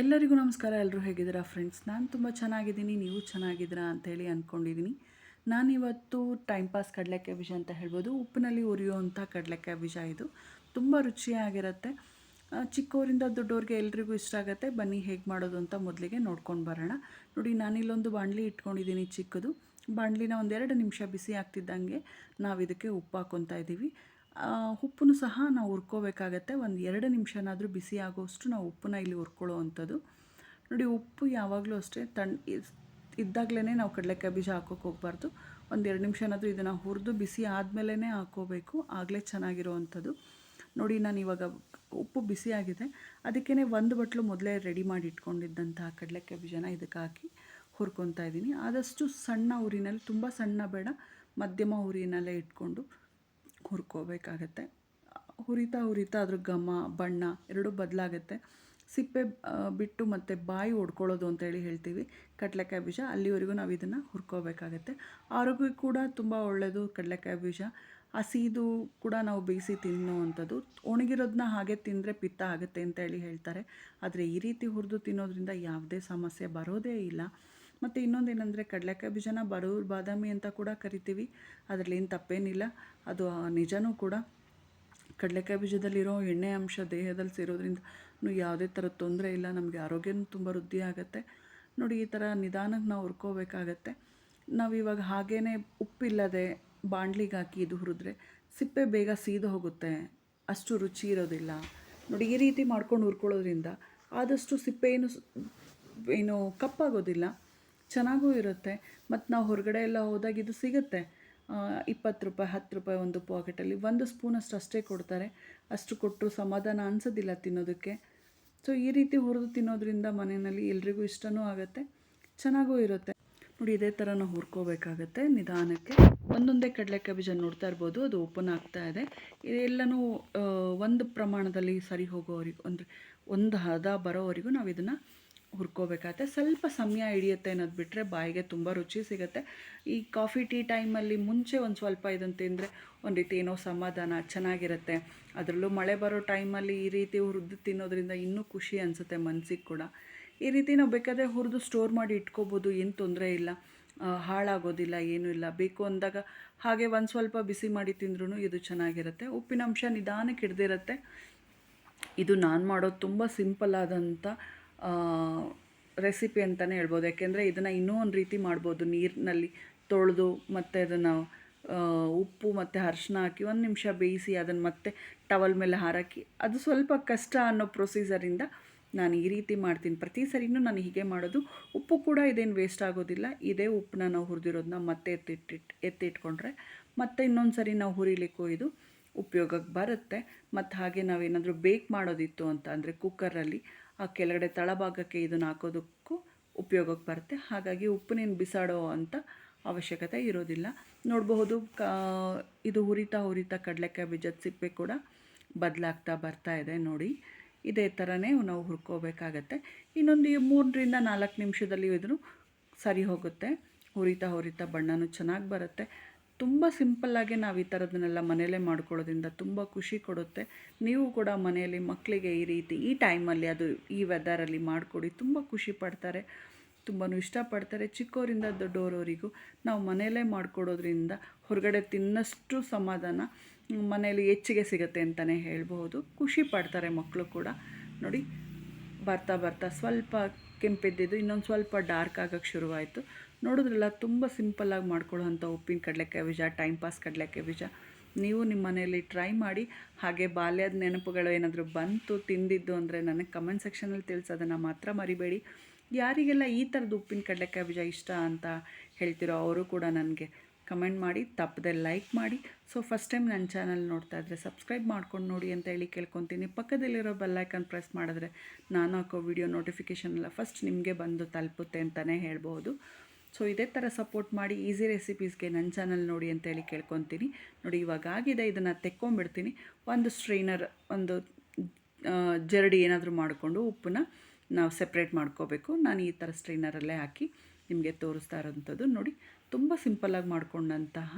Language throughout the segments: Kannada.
ಎಲ್ಲರಿಗೂ ನಮಸ್ಕಾರ ಎಲ್ಲರೂ ಹೇಗಿದ್ದೀರಾ ಫ್ರೆಂಡ್ಸ್ ನಾನು ತುಂಬ ಚೆನ್ನಾಗಿದ್ದೀನಿ, ನೀವು ಚೆನ್ನಾಗಿದ್ದೀರಾ ಅಂತೇಳಿ ಅಂದ್ಕೊಂಡಿದ್ದೀನಿ ನಾನಿವತ್ತು ಟೈಮ್ ಪಾಸ್ ಕಡಲೆಕಾಯಿ ಬೀಜ ಅಂತ ಹೇಳ್ಬೋದು. ಉಪ್ಪಿನಲ್ಲಿ ಉರಿಯುವಂಥ ಕಡಲೆಕಾಯಿ ಬೀಜ ಇದು. ತುಂಬ ರುಚಿಯಾಗಿರುತ್ತೆ. ಚಿಕ್ಕವರಿಂದ ದೊಡ್ಡವ್ರಿಗೆ ಎಲ್ರಿಗೂ ಇಷ್ಟ ಆಗುತ್ತೆ. ಬನ್ನಿ ಹೇಗೆ ಮಾಡೋದು ಅಂತ ಮೊದಲಿಗೆ ನೋಡ್ಕೊಂಡು ಬರೋಣ. ನೋಡಿ ನಾನಿಲ್ಲೊಂದು ಬಾಣಲಿ ಇಟ್ಕೊಂಡಿದ್ದೀನಿ ಚಿಕ್ಕದು. ಬಾಣಲಿನ ಒಂದೆರಡು ನಿಮಿಷ ಬಿಸಿ ಆಗ್ತಿದ್ದಂಗೆ ನಾವು ಇದಕ್ಕೆ ಉಪ್ಪು ಹಾಕ್ಕೊತಾ ಇದ್ದೀವಿ ಉಪ್ಪನ್ನು ಸಹ ನಾವು ಹುರ್ಕೋಬೇಕಾಗತ್ತೆ. ಒಂದು ಎರಡು ನಿಮಿಷನಾದರೂ ಬಿಸಿ ಆಗೋಷ್ಟು ನಾವು ಉಪ್ಪನ್ನ ಇಲ್ಲಿ ಹುರ್ಕೊಳ್ಳೋ ಅಂಥದ್ದು ನೋಡಿ, ಉಪ್ಪು ಯಾವಾಗಲೂ ಅಷ್ಟೇ ತಣ್ಣ ಇದ್ದಾಗಲೇ ನಾವು ಕಡಲೆಕಾಯಿ ಬೀಜ ಹಾಕೋಕೆ ಹೋಗ್ಬಾರ್ದು. ಒಂದು ಎರಡು ನಿಮಿಷನಾದರೂ ಇದನ್ನು ಹುರಿದು ಬಿಸಿ ಆದಮೇಲೆ ಹಾಕೋಬೇಕು. ಆಗಲೇ ಚೆನ್ನಾಗಿರೋವಂಥದ್ದು. ನೋಡಿ, ನಾನು ಇವಾಗ ಉಪ್ಪು ಬಿಸಿ ಆಗಿದೆ. ಅದಕ್ಕೇ ಒಂದು ಬಟ್ಲು ಮೊದಲೇ ರೆಡಿ ಮಾಡಿ ಇಟ್ಕೊಂಡಿದ್ದಂತಹ ಕಡಲೆಕಾಯಿ ಬೀಜನ ಇದಕ್ಕೆ ಹಾಕಿ ಹುರ್ಕೊತಾ ಇದ್ದೀನಿ. ಆದಷ್ಟು ಸಣ್ಣ ಊರಿನಲ್ಲಿ, ತುಂಬ ಸಣ್ಣ ಬೇಡ, ಮಧ್ಯಮ ಊರಿನಲ್ಲೇ ಇಟ್ಕೊಂಡು ಹುರ್ಕೋಬೇಕಾಗತ್ತೆ ಹುರಿತಾ ಹುರಿತಾ ಅದ್ರ ಘಮ, ಬಣ್ಣ ಎರಡೂ ಬದಲಾಗುತ್ತೆ. ಸಿಪ್ಪೆ ಬಿಟ್ಟು ಮತ್ತು ಬಾಯಿ ಹೊಡ್ಕೊಳ್ಳೋದು ಅಂತೇಳಿ ಹೇಳ್ತೀವಿ. ಕಡಲೆಕಾಯಿ ಬೀಜ, ಅಲ್ಲಿವರೆಗೂ ನಾವು ಇದನ್ನು ಹುರ್ಕೋಬೇಕಾಗತ್ತೆ. ಆರೋಗ್ಯಕ್ಕೆ ಕೂಡ ತುಂಬ ಒಳ್ಳೆಯದು ಕಡಲೆಕಾಯಿ ಬೀಜ. ಹಸಿದು ಕೂಡ ನಾವು ಬೇಯಿಸಿ ತಿನ್ನುವಂಥದ್ದು. ಒಣಗಿರೋದನ್ನ ಹಾಗೆ ತಿಂದರೆ ಪಿತ್ತ ಆಗುತ್ತೆ ಅಂತೇಳಿ ಹೇಳ್ತಾರೆ. ಆದರೆ ಈ ರೀತಿ ಹುರಿದು ತಿನ್ನೋದ್ರಿಂದ ಯಾವುದೇ ಸಮಸ್ಯೆ ಬರೋದೇ ಇಲ್ಲ. ಮತ್ತು ಇನ್ನೊಂದೇನೆಂದರೆ, ಕಡಲೆಕಾಯಿ ಬೀಜನ ಬಡವ್ರ ಬಾದಾಮಿ ಅಂತ ಕೂಡ ಕರಿತೀವಿ. ಅದರಲ್ಲಿ ಏನು ತಪ್ಪೇನಿಲ್ಲ. ಅದು ನಿಜನೂ ಕೂಡ ಕಡಲೆಕಾಯಿ ಬೀಜದಲ್ಲಿರೋ ಎಣ್ಣೆ ಅಂಶ ದೇಹದಲ್ಲಿ ಸೇರೋದ್ರಿಂದ ಯಾವುದೇ ಥರದ ತೊಂದರೆ ಇಲ್ಲ. ನಮಗೆ ಆರೋಗ್ಯನೂ ತುಂಬ ವೃದ್ಧಿ ಆಗುತ್ತೆ. ನೋಡಿ, ಈ ಥರ ನಿಧಾನಕ್ಕೆ ನಾವು ಹುರ್ಕೋಬೇಕಾಗತ್ತೆ. ನಾವು ಇವಾಗ ಹಾಗೇ ಉಪ್ಪಿಲ್ಲದೆ ಬಾಣಲಿಗೆ ಹಾಕಿ ಇದು ಹುರಿದ್ರೆ ಸಿಪ್ಪೆ ಬೇಗ ಸೀದು ಹೋಗುತ್ತೆ. ಅಷ್ಟು ರುಚಿ ಇರೋದಿಲ್ಲ. ನೋಡಿ, ಈ ರೀತಿ ಮಾಡ್ಕೊಂಡು ಹುರ್ಕೊಳ್ಳೋದ್ರಿಂದ ಆದಷ್ಟು ಸಿಪ್ಪೆ ಏನು ಏನು ಕಪ್ಪಾಗೋದಿಲ್ಲ. ಚೆನ್ನಾಗೂ ಇರುತ್ತೆ. ಮತ್ತು ನಾವು ಹೊರಗಡೆ ಎಲ್ಲ ಹೋದಾಗ ಇದು ಸಿಗುತ್ತೆ. ಇಪ್ಪತ್ತು ರೂಪಾಯಿ, ಹತ್ತು ರೂಪಾಯಿ ಒಂದು ಪಾಕೆಟಲ್ಲಿ. ಒಂದು ಸ್ಪೂನಷ್ಟು ಅಷ್ಟೇ ಕೊಡ್ತಾರೆ. ಅಷ್ಟು ಕೊಟ್ಟರು ಸಮಾಧಾನ ಅನಿಸೋದಿಲ್ಲ ತಿನ್ನೋದಕ್ಕೆ. ಸೊ ಈ ರೀತಿ ಹುರಿದು ತಿನ್ನೋದ್ರಿಂದ ಮನೆಯಲ್ಲಿ ಎಲ್ರಿಗೂ ಇಷ್ಟನೂ ಆಗುತ್ತೆ. ಚೆನ್ನಾಗೂ ಇರುತ್ತೆ. ನೋಡಿ, ಇದೇ ಥರ ನಾವು ಹುರ್ಕೋಬೇಕಾಗತ್ತೆ ನಿಧಾನಕ್ಕೆ. ಒಂದೊಂದೇ ಕಡಲೆಕಾಯಿ ಬೀಜ ನೋಡ್ತಾ ಇರ್ಬೋದು. ಅದು ಓಪನ್ ಆಗ್ತಾ ಇದೆ. ಇದೆಲ್ಲನೂ ಒಂದು ಪ್ರಮಾಣದಲ್ಲಿ ಸರಿ ಹೋಗೋವರೆಗೂ, ಅಂದರೆ ಒಂದು ಹದ ಬರೋವರೆಗೂ ನಾವು ಇದನ್ನು ಹುರ್ಕೋಬೇಕಾಗತ್ತೆ ಸ್ವಲ್ಪ ಸಮಯ ಹಿಡಿಯುತ್ತೆ ಅನ್ನೋದು ಬಿಟ್ಟರೆ ಬಾಯಿಗೆ ತುಂಬ ರುಚಿ ಸಿಗುತ್ತೆ. ಈ ಕಾಫಿ ಟೀ ಟೈಮಲ್ಲಿ ಮುಂಚೆ ಒಂದು ಸ್ವಲ್ಪ ಇದನ್ನು ತಿಂದರೆ ಒಂದು ರೀತಿ ಏನೋ ಸಮಾಧಾನ ಚೆನ್ನಾಗಿರುತ್ತೆ. ಅದರಲ್ಲೂ ಮಳೆ ಬರೋ ಟೈಮಲ್ಲಿ ಈ ರೀತಿ ಹುರಿದು ತಿನ್ನೋದ್ರಿಂದ ಇನ್ನೂ ಖುಷಿ ಅನಿಸುತ್ತೆ ಮನಸ್ಸಿಗೆ ಕೂಡ. ಈ ರೀತಿ ನಾವು ಬೇಕಾದರೆ ಹುರಿದು ಸ್ಟೋರ್ ಮಾಡಿ ಇಟ್ಕೋಬೋದು, ಏನು ತೊಂದರೆ ಇಲ್ಲ. ಹಾಳಾಗೋದಿಲ್ಲ, ಏನೂ ಇಲ್ಲ. ಬೇಕು ಅಂದಾಗ ಹಾಗೆ ಒಂದು ಸ್ವಲ್ಪ ಬಿಸಿ ಮಾಡಿ ತಿಂದ್ರೂ ಇದು ಚೆನ್ನಾಗಿರುತ್ತೆ. ಉಪ್ಪಿನಂಶ ನಿಧಾನಕ್ಕೆ ಹಿಡ್ದಿರುತ್ತೆ. ಇದು ನಾನು ಮಾಡೋದು ತುಂಬ ಸಿಂಪಲ್ ಆದಂಥ ರೆಸಿಪಿ ಅಂತಲೇ ಹೇಳ್ಬೋದು. ಯಾಕೆಂದರೆ ಇದನ್ನು ಇನ್ನೂ ಒಂದು ರೀತಿ ಮಾಡ್ಬೋದು. ನೀರಿನಲ್ಲಿ ತೊಳೆದು ಮತ್ತು ಅದನ್ನು ಉಪ್ಪು ಮತ್ತು ಅರಿಶಿನ ಹಾಕಿ ಒಂದು ನಿಮಿಷ ಬೇಯಿಸಿ ಅದನ್ನು ಮತ್ತೆ ಟವಲ್ ಮೇಲೆ ಹಾರಾಕಿ, ಅದು ಸ್ವಲ್ಪ ಕಷ್ಟ ಅನ್ನೋ ಪ್ರೊಸೀಜರಿಂದ ನಾನು ಈ ರೀತಿ ಮಾಡ್ತೀನಿ. ಪ್ರತಿ ಸರಿನೂ ನಾನು ಹೀಗೆ ಮಾಡೋದು. ಉಪ್ಪು ಕೂಡ ಇದೇನು ವೇಸ್ಟ್ ಆಗೋದಿಲ್ಲ. ಇದೇ ಉಪ್ಪನ್ನ ನಾವು ಹುರಿದಿರೋದನ್ನ ಮತ್ತೆ ಎತ್ತಿಟ್ಟಿಟ್ಟು ಎತ್ತಿಟ್ಕೊಂಡ್ರೆ ಮತ್ತೆ ಇನ್ನೊಂದು ಸರಿ ನಾವು ಹುರಿಲಿಕ್ಕೂ ಇದು ಉಪಯೋಗಕ್ಕೆ ಬರುತ್ತೆ. ಮತ್ತು ಹಾಗೆ ನಾವೇನಾದರೂ ಬೇಕ್ ಮಾಡೋದಿತ್ತು ಅಂತ ಅಂದರೆ ಕುಕ್ಕರಲ್ಲಿ ಆ ಕೆಳಗಡೆ ತಳಭಾಗಕ್ಕೆ ಇದನ್ನು ಹಾಕೋದಕ್ಕೂ ಉಪಯೋಗಕ್ಕೆ ಬರುತ್ತೆ. ಹಾಗಾಗಿ ಉಪ್ಪನೇನು ಬಿಸಾಡೋ ಅಂತ ಅವಶ್ಯಕತೆ ಇರೋದಿಲ್ಲ. ನೋಡಬಹುದು, ಕಾ, ಇದು ಹುರಿತಾ ಹುರಿತಾ ಕಡಲೆಕಾಯಿ ಬೀಜದ ಸಿಪ್ಪೆ ಕೂಡ ಬದಲಾಗ್ತಾ ಬರ್ತಾ ಇದೆ ನೋಡಿ. ಇದೇ ಥರನೇ ನಾವು ಹುರ್ಕೋಬೇಕಾಗತ್ತೆ. ಇನ್ನೊಂದು ಮೂರರಿಂದ ನಾಲ್ಕು ನಿಮಿಷದಲ್ಲಿ ಇದನ್ನು ಸರಿ ಹೋಗುತ್ತೆ. ಹುರಿತಾ ಹುರಿತಾ ಬಣ್ಣನೂ ಚೆನ್ನಾಗಿ ಬರುತ್ತೆ. ತುಂಬ ಸಿಂಪಲ್ಲಾಗಿ ನಾವು ಈ ಥರದನ್ನೆಲ್ಲ ಮನೆಯಲ್ಲೇ ಮಾಡ್ಕೊಳ್ಳೋದ್ರಿಂದ ತುಂಬ ಖುಷಿ ಕೊಡುತ್ತೆ. ನೀವು ಕೂಡ ಮನೆಯಲ್ಲಿ ಮಕ್ಕಳಿಗೆ ಈ ರೀತಿ, ಈ ಟೈಮಲ್ಲಿ ಅದು, ಈ ವೆದರಲ್ಲಿ ಮಾಡಿಕೊಡಿ. ತುಂಬ ಖುಷಿ ಪಡ್ತಾರೆ. ತುಂಬಾ ಇಷ್ಟಪಡ್ತಾರೆ. ಚಿಕ್ಕವರಿಂದ ದೊಡ್ಡವರವರಿಗೂ ನಾವು ಮನೆಯಲ್ಲೇ ಮಾಡಿಕೊಡೋದ್ರಿಂದ ಹೊರಗಡೆ ತಿನ್ನಷ್ಟು ಸಮಾಧಾನ ಮನೆಯಲ್ಲಿ ಹೆಚ್ಚಿಗೆ ಸಿಗುತ್ತೆ ಅಂತಲೇ ಹೇಳ್ಬೋದು ಖುಷಿ ಪಡ್ತಾರೆ ಮಕ್ಕಳು ಕೂಡ. ನೋಡಿ, ಬರ್ತಾ ಬರ್ತಾ ಸ್ವಲ್ಪ ಕೆಂಪಿದ್ದಿದ್ದು ಇನ್ನೊಂದು ಸ್ವಲ್ಪ ಡಾರ್ಕ್ ಆಗೋಕ್ಕೆ ಶುರುವಾಯಿತು. ನೋಡಿದ್ರಲ್ಲ, ತುಂಬ ಸಿಂಪಲ್ಲಾಗಿ ಮಾಡ್ಕೊಳ್ಳೋಂಥ ಉಪ್ಪಿನ ಕಡಲೆಕಾಯಿ ಬೀಜ, ಟೈಮ್ ಪಾಸ್ ಕಡಲೆಕಾಯಿ ಬೀಜ ನೀವು ನಿಮ್ಮ ಮನೆಯಲ್ಲಿ ಟ್ರೈ ಮಾಡಿ. ಹಾಗೆ ಬಾಲ್ಯದ ನೆನಪುಗಳು ಏನಾದರೂ ಬಂತು, ತಿಂದಿದ್ದು ಅಂದರೆ ನನಗೆ ಕಮೆಂಟ್ ಸೆಕ್ಷನಲ್ಲಿ ತಿಳಿಸೋದನ್ನು ಮಾತ್ರ ಮರಿಬೇಡಿ. ಯಾರಿಗೆಲ್ಲ ಈ ಥರದ ಉಪ್ಪಿನ ಕಡಲೆಕಾಯಿ ಬೀಜ ಇಷ್ಟ ಅಂತ ಹೇಳ್ತಿರೋ ಅವರು ಕೂಡ ನನಗೆ ಕಮೆಂಟ್ ಮಾಡಿ, ತಪ್ಪದೆ ಲೈಕ್ ಮಾಡಿ. ಸೊ ಫಸ್ಟ್ ಟೈಮ್ ನನ್ನ ಚಾನಲ್ ನೋಡ್ತಾ ಇದ್ದರೆ ಸಬ್ಸ್ಕ್ರೈಬ್ ಮಾಡ್ಕೊಂಡು ನೋಡಿ ಅಂತ ಹೇಳಿ ಕೇಳ್ಕೊತೀನಿ. ಪಕ್ಕದಲ್ಲಿರೋ ಬೆಲ್ಲೈಕನ್ ಪ್ರೆಸ್ ಮಾಡಿದ್ರೆ ನಾನು ಹಾಕೋ ವಿಡಿಯೋ ನೋಟಿಫಿಕೇಷನ್ ಎಲ್ಲ ಫಸ್ಟ್ ನಿಮಗೆ ಬಂದು ತಲುಪುತ್ತೆ ಅಂತಲೇ ಹೇಳ್ಬೋದು. ಸೊ ಇದೇ ಥರ ಸಪೋರ್ಟ್ ಮಾಡಿ ಈಸಿ ರೆಸಿಪೀಸ್ಗೆ ನನ್ನ ಚಾನಲ್ ನೋಡಿ ಅಂತೇಳಿ ಕೇಳ್ಕೊತೀನಿ. ನೋಡಿ, ಇವಾಗ ಆಗಿದೆ, ಇದನ್ನು ತೆಕ್ಕೊಂಬಿಡ್ತೀನಿ ಒಂದು ಸ್ಟ್ರೈನರ್ ಒಂದು ಜರಡಿ ಏನಾದರೂ ಮಾಡಿಕೊಂಡು ಉಪ್ಪನ್ನ ನಾವು ಸೆಪ್ರೇಟ್ ಮಾಡ್ಕೋಬೇಕು. ನಾನು ಈ ಥರ ಸ್ಟ್ರೈನರಲ್ಲೇ ಹಾಕಿ ನಿಮಗೆ ತೋರಿಸ್ತಾ ಇರೋಂಥದ್ದು ನೋಡಿ. ತುಂಬ ಸಿಂಪಲ್ಲಾಗಿ ಮಾಡ್ಕೊಂಡಂತಹ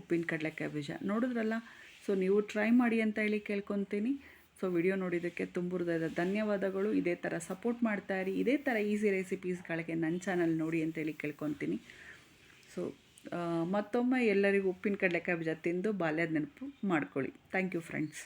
ಉಪ್ಪಿನ ಕಡಲೆಕಾಯಿ ಬೀಜ ನೋಡಿದ್ರಲ್ಲ? ಸೊ ನೀವು ಟ್ರೈ ಮಾಡಿ ಅಂತ ಹೇಳಿ ಕೇಳ್ಕೊತೀನಿ. ಸೊ ವಿಡಿಯೋ ನೋಡಿದ್ದಕ್ಕೆ ತುಂಬ ಹೃದಯದ ಧನ್ಯವಾದಗಳು. ಇದೇ ಥರ ಸಪೋರ್ಟ್ ಮಾಡ್ತಾ ಇರಿ. ಇದೇ ಥರ ಈಸಿ ರೆಸಿಪೀಸ್ಗಳಿಗೆ ನನ್ನ ಚಾನಲ್ ನೋಡಿ ಅಂತೇಳಿ ಕೇಳ್ಕೊತೀನಿ. ಸೊ ಮತ್ತೊಮ್ಮೆ ಎಲ್ಲರಿಗೂ ಉಪ್ಪಿನ ಕಡಲೆಕಾಯಿ ಬೀಜ ತಿಂದು ಬಾಲ್ಯದ ನೆನಪು ಮಾಡ್ಕೊಳ್ಳಿ. Thank you friends